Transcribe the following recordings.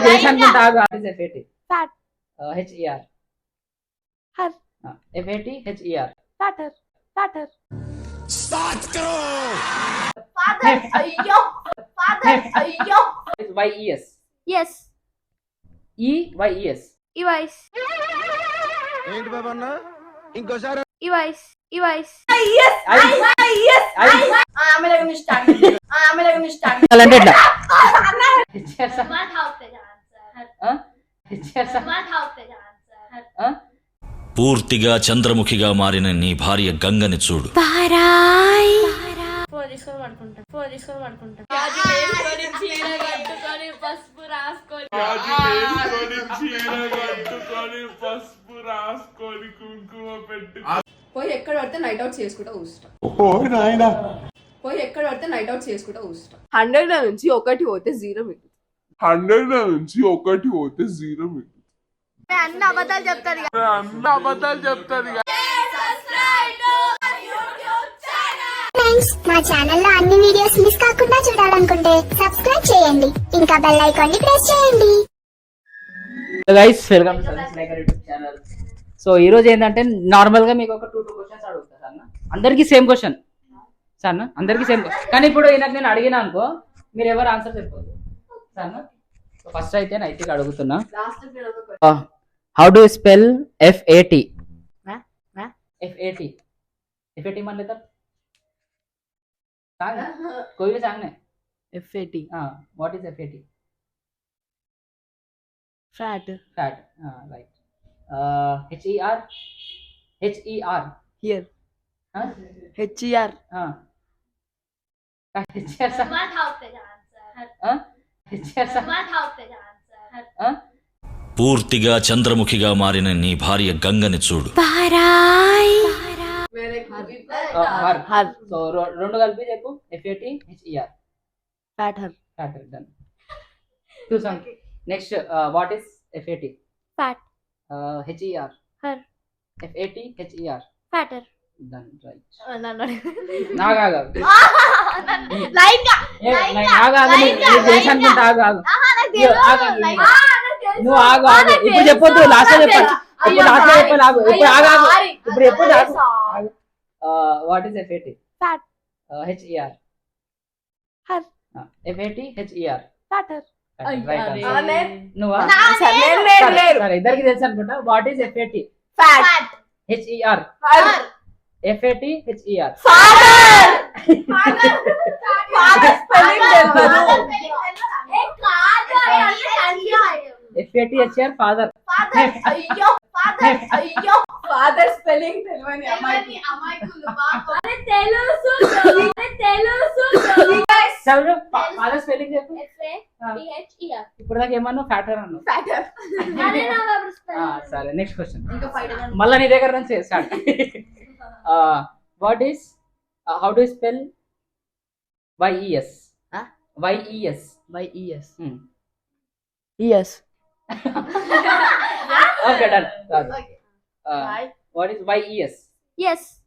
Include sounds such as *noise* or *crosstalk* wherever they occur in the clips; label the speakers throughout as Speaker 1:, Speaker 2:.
Speaker 1: నీకు తెలుసు అనుకుంటా what is F A T
Speaker 2: Fat.
Speaker 1: H E R
Speaker 2: Her.
Speaker 1: F A T H E R
Speaker 2: fatter, fatter.
Speaker 3: Father, అయ్యో! Father, అయ్యో!
Speaker 1: Y E S
Speaker 2: Yes,
Speaker 1: ఈ Y E S
Speaker 2: Evice,
Speaker 4: ఏంటి బాబు అన్న? ఇంకోసారి
Speaker 2: Evice, Evice.
Speaker 3: yes
Speaker 1: I
Speaker 3: yes
Speaker 1: I
Speaker 3: ఆమె స్టార్ట్. *laughs* ఆమె నుంచి స్టార్ట్.
Speaker 1: అంటే *laughs* *laughs*
Speaker 5: పూర్తిగా చంద్రముఖిగా మారిన నీ భార్య గంగని చూడు.
Speaker 3: పోయి ఎక్కడ పడితే నైట్ అవుట్ చేసుకుంటా కూర్చుంటా పోయి ఎక్కడ పడితే నైట్ అవుట్ చేసుకుంటా కూర్చుంటా హండ్రెడ్ నుంచి ఒకటి పోతే జీరో మిగులుతుంది
Speaker 6: హండ్రెడ్ నుంచి ఒకటి పోతే జీరో మిగులుతుంది.
Speaker 2: అన్న అబద్ధాలు చెప్తారు
Speaker 6: అన్న అబద్ధాలు చెప్తాది
Speaker 7: ఫ్రెండ్స్ మా ఛానల్లో అన్ని వీడియోస్ మిస్ కాకుండా చూడాలనుకుంటే సబ్స్క్రైబ్ చేయండి. ఇంకా బెల్ ఐకాన్ని ప్రెస్ చేయండి.
Speaker 1: Guys welcome to YouTube channel so ఈ రోజు ఏంటంటే నార్మల్గా మీకు ఒక టూ టూ క్వశ్చన్స్ అడుగుతా సార్ అందరికి సేమ్ క్వశ్చన్ సార్ అందరికి సేమ్ కానీ ఇప్పుడు ఈయనకు నేను అడిగిన అనుకో మీరు ఎవరు ఆన్సర్ చెప్పదు సార్ ఫస్ట్ అయితే నైతికి అడుగుతున్నా
Speaker 3: last
Speaker 1: how do spell F A T
Speaker 2: Huh? Huh?
Speaker 1: F A T F A T मान लेता सांग कोई भी सांग ने
Speaker 2: ఎఫ్ఏటి
Speaker 1: हाँ what is F A T fat fat हाँ right H E R H E R
Speaker 2: here
Speaker 1: हाँ
Speaker 2: హెచ్ఈఆర్
Speaker 1: हाँ H R
Speaker 8: What help the answer?
Speaker 1: हाँ एच आर
Speaker 8: What *laughs*
Speaker 5: పూర్తిగా చంద్రముఖిగా మారిన నీ భార్య గంగని చూడు.
Speaker 1: రెండు కలిపి చెప్పు. F A T
Speaker 2: H E R
Speaker 1: pattern pattern
Speaker 2: done
Speaker 1: two song
Speaker 2: next
Speaker 1: what
Speaker 2: is
Speaker 1: F A T fat H E R her F A T H E R fatter *laughs* నువ్వు ఆగు. ఆగు ఇప్పుడు చెప్పొద్దు లాస్ట్ చెప్పాలి ఇప్పుడు లాస్ట్ చెప్పాలి ఆగు. ఇప్పుడు ఆగు ఆగు ఇప్పుడు చెప్పొద్దు ఆగు. వాట్ ఈస్
Speaker 2: ఫ్యాట్
Speaker 3: సరే, లేదు, లేదు,
Speaker 1: సరే,
Speaker 3: లేదు.
Speaker 1: సరే ఇద్దరికి తెలుసు అనుకుంటా. What is fat H E R
Speaker 3: F A T H E R father spelling తెలియదు
Speaker 1: F A T H E R father
Speaker 3: అయ్యో ఫాదర్ అయ్యో. ఫాదర్ స్పెల్లింగ్ తెలియని అమ్మాయి
Speaker 8: తెలుసు తెలుసు
Speaker 1: చదువు ఫాదర్ స్పెల్లింగ్ చెప్పు.
Speaker 8: F-A-T-H-E-R.
Speaker 1: ఇప్పుడు దాకా ఏమన్నా ఫ్యాటర్ అన్నావు. సరే నెక్స్ట్ క్వశ్చన్ మళ్ళా నీ దగ్గర నుంచి start *laughs* uh, what is uh,
Speaker 2: how
Speaker 1: do
Speaker 2: you spell
Speaker 1: yes
Speaker 2: huh?
Speaker 1: yes yes hmm.
Speaker 3: yes
Speaker 1: okay done okay.
Speaker 2: Uh,
Speaker 1: what is
Speaker 2: yes
Speaker 1: yes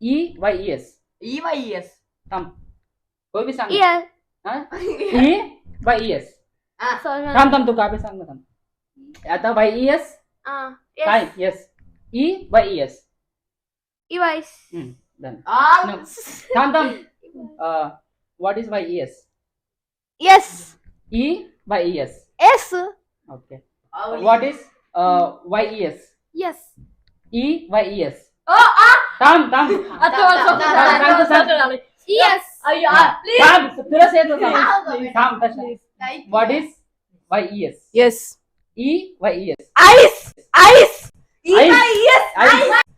Speaker 1: e y e
Speaker 2: s
Speaker 1: e y e s थम कोई भी सांग yeah. E Y E S थांब थांब तू का बी सांग
Speaker 2: ना
Speaker 1: थांब आता बाय ई एस काय yes E Y
Speaker 2: E
Speaker 1: S Device. Hmm, done.
Speaker 2: Ah.
Speaker 1: No. Thumb, thumb. Uh, What is
Speaker 2: Y
Speaker 1: E S? Yes. E by E
Speaker 2: S.
Speaker 3: S.
Speaker 1: Okay. Oh, what is uh, YES? E Y E S. Oh, ah.
Speaker 2: Thumb,
Speaker 1: thumb. Atto, atto, atto,
Speaker 2: atto, atto.
Speaker 3: ES.
Speaker 1: Ayyo,
Speaker 3: ah,
Speaker 1: please. Thumb.
Speaker 3: Tura say to thumb. Thumb, What is YES? E Y E S. Eyes. YES. Ice. Ice. Eyes. Ice.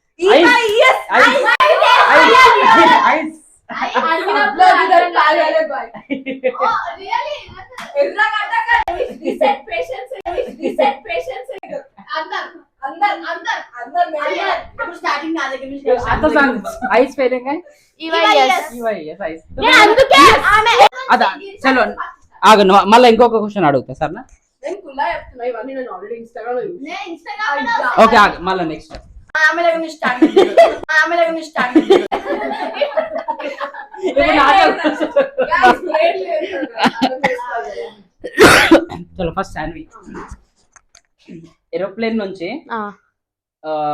Speaker 1: आता सांग आई spelling है E Y S E Y S I
Speaker 2: అందుకే ఆమె
Speaker 1: అదా చలో ఆగ మళ్ళీ ఇంకొక క్వశ్చన్ అడుగుతా సార్
Speaker 3: నేను కుల్లా చెప్తున్నా ఇవన్నీ నేను ఆల్రెడీ ఇన్స్టాగ్రామ్ లో
Speaker 1: ఓకే ఆగ మళ్ళీ నెక్స్ట్
Speaker 3: ఆమె దగ్గర నుంచి స్టార్ట్ ఆమె దగ్గర నుంచి స్టార్ట్.
Speaker 1: చలో ఫస్ట్ శాండ్విచ్ ఏరోప్లేన్ నుంచి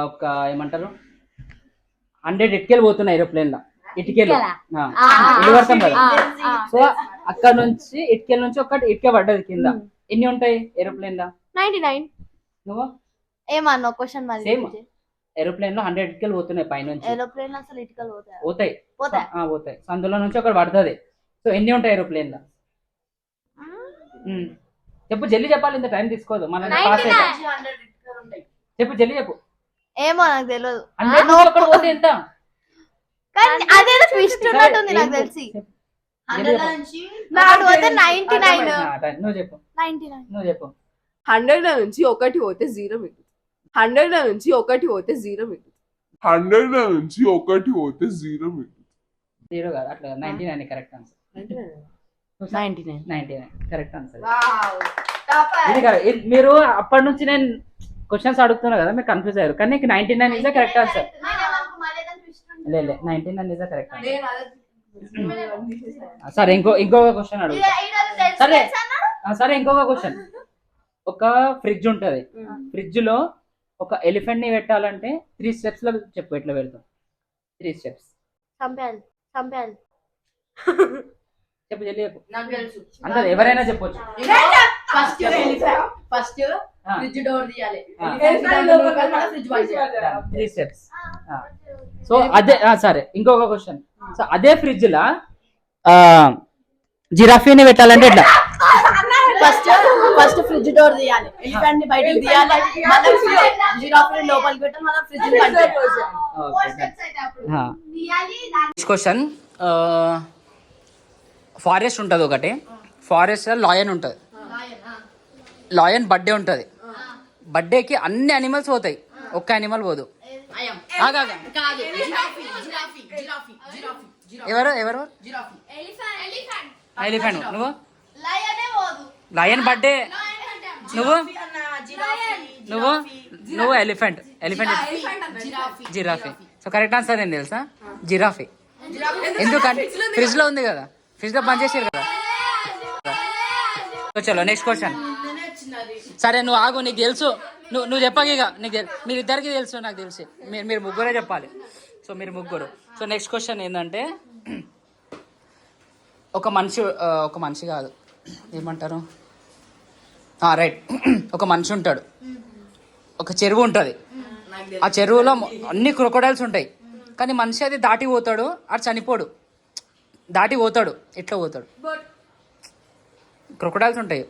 Speaker 1: ఒక ఏమంటారు హండ్రెడ్ ఇటుకెళ్ళి పోతున్నాయి ఏరోప్లేన్లో ఇటుకెళ్ళు పడతాం కదా. సో అక్కడ నుంచి ఇటుకెళ్ళ నుంచి ఒకటి ఇటుక పడ్డది కింద. ఎన్ని ఉంటాయి ఏరోప్లేన్లో?
Speaker 2: 99
Speaker 1: నువ్వు?
Speaker 2: ఏమన్నా క్వశ్చన్
Speaker 1: Same. ఏరోప్లేన్లో హండ్రెడ్ ఇటుకలు పోతున్నాయి పైనుంచి.
Speaker 2: ఏరోప్లేన్ అసలు ఇటుకలు పోతాయి?
Speaker 1: పోతాయి.
Speaker 2: పోతాయి?
Speaker 1: అందులో నుంచి ఒకటి పడుతుంది. సో ఎన్ని ఉంటాయి ఏరోప్లేన్లో. చెప్పు జల్దీ చెప్పాలి ఇంత టైం తీసుకోదు. మన పాస్ చెప్పు జల్దీ చెప్పు.
Speaker 2: ఏమో నాకు తెలియదు
Speaker 1: హండ్రెడ్ నుంచి ఒకటి పోతే ఎంత?
Speaker 2: కానీ అదేదో ట్విస్ట్ ఉన్నట్టుంది నాకు తెలిసి.
Speaker 1: నువ్వు చెప్పు. నువ్వు చెప్పు.
Speaker 9: హండ్రెడ్ నుంచి ఒకటి పోతే జీరో మిగులుతుంది హండ్రెడ్ నుంచి ఒకటి పోతే జీరో మిగులుతుంది.
Speaker 6: హండ్రెడ్ నుంచి ఒకటి పోతే జీరో మీకు
Speaker 1: జీరో కాదు అట్లా ninety nine
Speaker 2: correct answer.
Speaker 1: Ninety nine. Ninety nine.
Speaker 3: Correct answer.
Speaker 1: ఇది. ఇది మీరు అప్పటి నుంచి నేను క్వశ్చన్స్ అడుగుతున్నా కదా మీరు కన్ఫ్యూజ్ అయ్యారు. కానీ నీకు ninety nine is correct answer లేదు ninety nine is
Speaker 3: correct answer
Speaker 1: సరే ఇంకో ఇంకొక క్వశ్చన్ అడుగుతా. సరే. సరే ఇంకొక క్వశ్చన్ ఒక ఫ్రిడ్జ్ ఉంటది. ఫ్రిడ్జ్లో ఒక ఎలిఫెంట్ని పెట్టాలంటే త్రీ స్టెప్స్లో చెప్పు ఎట్లా పెడతాం? త్రీ స్టెప్స్ చెప్పు చెప్పు. ఎవరైనా చెప్పొచ్చు.
Speaker 3: First
Speaker 1: first.
Speaker 3: ఫ్రిడ్జ్ డోర్ తీయాలి.
Speaker 1: త్రీ స్టెప్స్ సో అదే ఆ, సరే. ఇంకొక క్వశ్చన్ సో అదే ఫ్రిడ్జ్ లా జిరాఫీని పెట్టాలంటే ఎట్లా?
Speaker 3: ఫస్ట్ ఫస్ట్ ఫ్రిడ్జ్ డోర్ తీయాలి. ఎలిఫెంట్ని బయటకు తీయాలి. మళ్ళీ జిరాఫీ లోపలికి పెట్టాలి మళ్ళీ ఫ్రిడ్జ్
Speaker 1: క్వశ్చన్ ఫారెస్ట్ ఉంటుంది ఒకటి. ఫారెస్ట్ లాయన్ ఉంటుంది. లాయన్ బర్త్డే ఉంటుంది. బర్త్డేకి అన్ని అనిమల్స్ పోతాయి. ఒక్క అనిమల్ పోదు. ఆగు, ఆగు.
Speaker 3: కాదు జిరాఫీ జిరాఫీ జిరాఫీ జిరాఫీ
Speaker 1: ఎవరు ఎవరు?
Speaker 3: జిరాఫీ
Speaker 1: ఎలిఫెంట్ నువ్వు? Lion birthday. నువ్వు? నువ్వు? నువ్వు elephant. Elephant giraffe. So correct answer ఏం తెలుసా? జిరాఫీ. ఎందుకంటే ఫ్రిడ్జ్లో ఉంది కదా. ఫ్రిడ్జ్లో బంద్ చేసారు కదా. చలో నెక్స్ట్ క్వశ్చన్ సరే నువ్వు ఆగు నీకు తెలుసు. నువ్వు నువ్వు చెప్పాక ఇక. నీకు తెలు- మీరిద్దరికి తెలుసు నాకు తెలిసి. మీరు మీరు ముగ్గురే చెప్పాలి. సో మీరు ముగ్గురు. సో నెక్స్ట్ క్వశ్చన్ ఏంటంటే ఒక మనిషి ఒక మనిషి కాదు. ఏమంటారు? రైట్ ఒక మనిషి ఉంటాడు. ఒక చెరువు ఉంటుంది. ఆ చెరువులో అన్ని క్రొకడైల్స్ ఉంటాయి. కానీ మనిషి అది దాటి పోతాడు అది చనిపోడు. దాటి పోతాడు ఎట్లా పోతాడు? క్రొకడైల్స్ ఉంటాయి.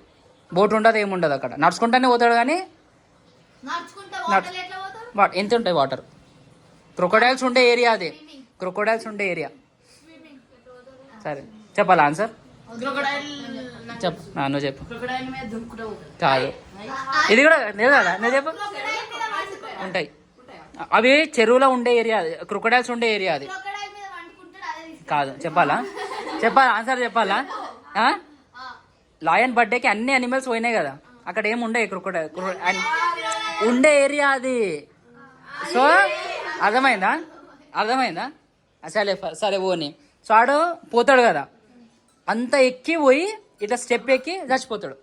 Speaker 1: బోట్ ఉండదు ఏముండదు అక్కడ. నడుచుకుంటానే పోతాడు కానీ ఎంత ఉంటాయి వాటర్? క్రొకడైల్స్ ఉండే ఏరియా అది. క్రొకడైల్స్ ఉండే ఏరియా. సరే. చెప్పాలా ఆన్సర్? చెప్పు. నువ్వు చెప్పు.
Speaker 3: క్రొకడైల్ మీద దుంకుతావు
Speaker 1: కాదు. ఇది కూడా లేదు కదా? నువ్వు చెప్పు. ఉంటాయి. అవి చెరువులో ఉండే ఏరియా అది. క్రొకడైల్స్ ఉండే ఏరియా అది. కాదు. చెప్పాలా? చెప్పాలా? ఆన్సర్ చెప్పాలా? ఆ? లాయన్ బర్త్డేకి అన్ని అనిమల్స్ పోయినాయి కదా. అక్కడ ఏమి ఉండే క్రొకడైల్? ఉండే ఏరియా అది. సో అర్థమైందా? అర్థమైందా? సరే సరే పోని. సో ఆడు పోతాడు కదా. అంత ఎక్కి పోయి ఇట్లా స్టెప్ ఎక్కి చచ్చిపోతాడు.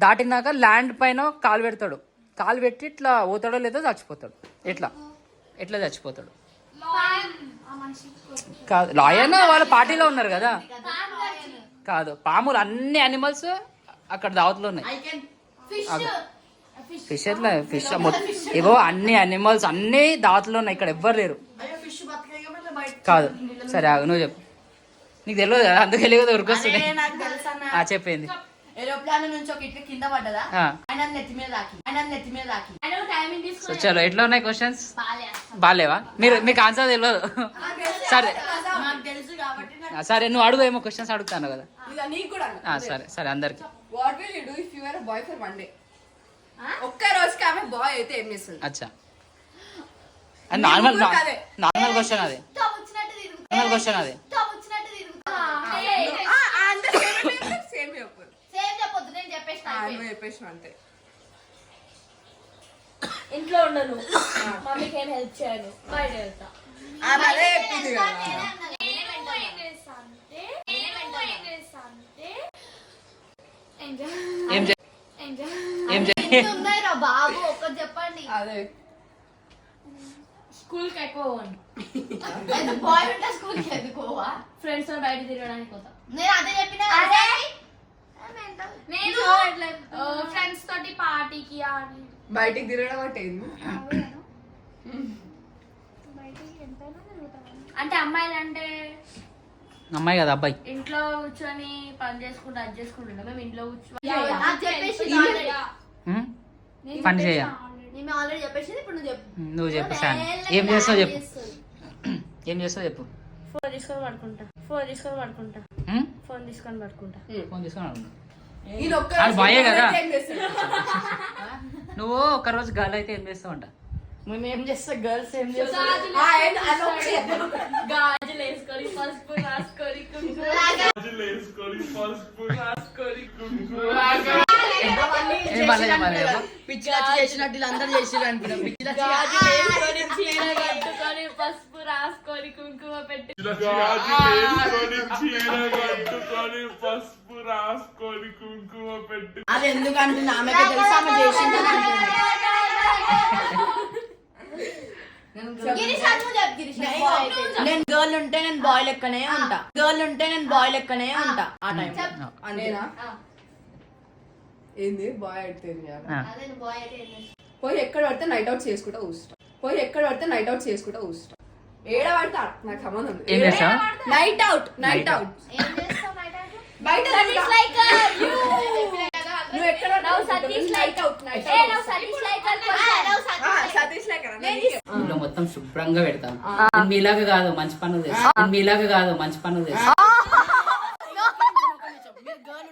Speaker 1: దాటినాక ల్యాండ్ పైన కాలు పెడతాడు. కాలు పెట్టి ఇట్లా పోతాడో లేదో చచ్చిపోతాడు. ఎట్లా ఎట్లా చచ్చిపోతాడు. కాదు లాయన్ వాళ్ళ పార్టీలో ఉన్నారు కదా. కాదు పాములు అన్ని అనిమల్స్ అక్కడ దావతిలో ఉన్నాయి. ఫిష్ ఎట్లా? ఫిష్ ఇగో అన్ని అనిమల్స్ అన్ని దావతిలో ఉన్నాయి. ఇక్కడ ఎవ్వరు లేరు. కాదు. సరే నువ్వు చెప్పు. నీకు తెలియదు కదా అందుకే
Speaker 3: నాకు తెలుసా
Speaker 1: ఆ చెప్పింది.
Speaker 3: ఏరోప్లాన్ నుంచి ఒక ఇట్లా కింద పడ్డదా. ఆయన నెత్తి మీద తాకి ఆయన నెత్తి మీద తాకి
Speaker 1: సో చలో ఎట్లా ఉన్నాయి క్వశ్చన్స్ బాగాలేవా మీరు మీకు ఆన్సర్ తెలియదు సరే.
Speaker 3: నాకు తెలుసు కాబట్టి నాకు
Speaker 1: ఆ, సరే నువ్వు అడుగు ఏమో క్వశ్చన్స్ అడుగుతాను కదా.
Speaker 9: ఇక నీకు కూడా
Speaker 1: ఆ, సరే సరే అందరికి.
Speaker 9: What will you do if you are boy for one day ఒక్క రోజుకి ఆమె బాయ్ అయితే ఏం చేస్తుంది?
Speaker 1: అచ్చా. నార్మల్. నార్మల్ క్వశ్చన్ అది. నార్మల్ క్వశ్చన్ అది
Speaker 9: సేమ్ చెప్పు ఆ, నువ్వు చెప్పేసిన అంతే.
Speaker 8: ఇంట్లో ఉండను. మమ్మీకి ఏం హెల్ప్ చేయను. బయట వెళ్తా.
Speaker 9: అదే చెప్పింది కదా.
Speaker 2: బాబు? ఒక్కటి చెప్పండి.
Speaker 9: అదే.
Speaker 8: స్కూల్కి ఎక్కువ
Speaker 2: బాయ్ ఉంటే స్కూల్కి ఎందుకోవా
Speaker 8: ఫ్రెండ్స్తో బయట తిరగడానికి పోతా.
Speaker 2: నేను అదే చెప్పిన
Speaker 8: అదే.
Speaker 2: నేను
Speaker 8: ఫ్రెండ్స్ తోటి పార్టీకి ఆడి.
Speaker 9: బయటికి తిరగడం అంటే
Speaker 8: అంటే అమ్మాయిలు అంటే
Speaker 1: అమ్మాయి కదా అబ్బాయి.
Speaker 8: ఇంట్లో కూర్చొని పని చేసుకుంటూ అది చేసుకుంటుండే మేము ఇంట్లో కూర్చొని?
Speaker 1: పని చేయ
Speaker 2: నువ్వు చెప్పు.
Speaker 1: సార్. ఏం చేస్తావు చెప్పు? *clears throat* ఏం చేస్తావు చెప్పు?
Speaker 8: ఫోన్ తీసుకొని పడుకుంటా. ఫోన్ తీసుకొని పడుకుంటా? ఫోన్ తీసుకొని పడుకుంటా.
Speaker 1: ఫోన్ తీసుకొని అడుగు. భయే కదా? నువ్వు ఒక రోజు గాలి అయితే ఏం చేస్తావు అంట
Speaker 3: మేము ఏం చేస్తాం? గర్ల్స్ ఏం చేస్తాం
Speaker 9: ఆ, ఆయన- ఆయన ఒక్క చెప్పు.
Speaker 8: గాజులు వేసుకొని పసుపు రాసుకొని కుంకుమ.
Speaker 6: వేసుకొని పసుపు రాసుకొని కుంకుమ.
Speaker 1: ఏం మళ్ళీ చెప్పాలి చెప్పు.
Speaker 3: పిచ్చి లచ్చి చేసినట్టు వీళ్ళందరూ చేసిరు అనుకున్నాం. పిచ్చి లచ్చి
Speaker 8: గాజులు వేసుకొని చీర కట్టుకొని పసుపు రాసుకొని కుంకుమ పెట్టి
Speaker 6: పసుపు రాసుకొని కుంకుమ పెట్టి
Speaker 3: అది ఎందుకు అంటుంది ఆమెకి తెలుసు? ఆమె చేసింది. నేను గర్ల్ ఉంటే నేను బాయ్ లెక్కనే ఉంటా. గర్ల్ ఉంటే నేను బాయ్ లెక్కనే ఉంటా. ఆ టైం
Speaker 9: అంతేనా ఏంది? బాయ్
Speaker 2: అయితే?
Speaker 9: పోయి ఎక్కడ పడితే నైట్ అవుట్ చేసుకుంటా ఊస్తా పోయి ఎక్కడ పడితే నైట్ అవుట్ చేసుకుంటా ఊస్తా ఏడ పడితే. నాకు సంబంధం నైట్ అవుట్ నైట్ అవుట్
Speaker 2: ఏం చేస్తావు night out?
Speaker 9: బయట
Speaker 8: సతీష్ లైక్ యూ
Speaker 9: నువ్వు ఎక్కడ
Speaker 8: now Satish like
Speaker 9: night out night
Speaker 8: a now Satish like
Speaker 2: ఆ, నువ్వు సతీష్
Speaker 9: సతీష్ లైక్
Speaker 1: ఇంట్లో మొత్తం శుభ్రంగా పెడతాం నేను మీలాగా కాదు మంచి పనులు చేస్తాం. నేను మీలాగా కాదు మంచి పనులు చేస్తాం
Speaker 3: మీరు గర్ల్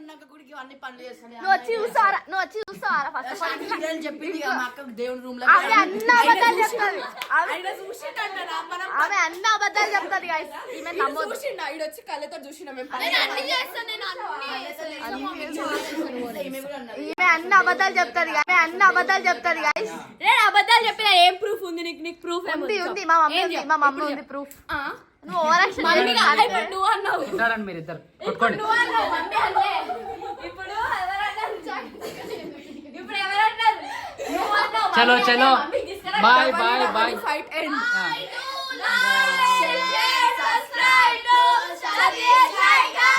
Speaker 3: ఇవన్నీ పనులు చేస్తాను.
Speaker 2: నువ్వు వచ్చి చూస్తావరా నువ్వు వచ్చి చూస్తావరా ఫస్ట్
Speaker 3: చెప్పింది ఇక మా అక్కకు దేవుడి రూమ్లో
Speaker 2: ఆమె అన్ని అబద్ధాలు చెప్తాది ఆమె అన్ని అబద్ధాలు చెప్తాది guys. ఈమె నమ్మొద్దు.
Speaker 9: చూసిండ ఈడొచ్చి కళ్ళతో చూసిన మేము
Speaker 2: నేను అన్ని చేస్తాను నేను అన్ని
Speaker 3: ఈమె
Speaker 2: అన్ని అబద్ధాలు చెప్తాది ఆమె అన్ని అబద్ధాలు చెప్తాది guys.
Speaker 8: నేను అబద్ధాలు చెప్పిన ఏం ప్రూఫ్ ఉంది నీకు? నీకు ప్రూఫ్
Speaker 2: ఉంది ఉంది? మా మమ్మీ ఉంది మా మమ్మీ ఉంది ప్రూఫ్ నువ్వు ఓవర్ యాక్షన్
Speaker 8: నువ్వు అన్నావు.
Speaker 1: ఇద్దరండి మీరు ఇద్దరు కొట్టుకోండి
Speaker 8: ఇప్పుడు ఇప్పుడు ఎవరన్నారు
Speaker 1: చలో చలో.
Speaker 8: Bye bye bye.
Speaker 1: Fight and subscribe
Speaker 9: to Satya
Speaker 1: జైగా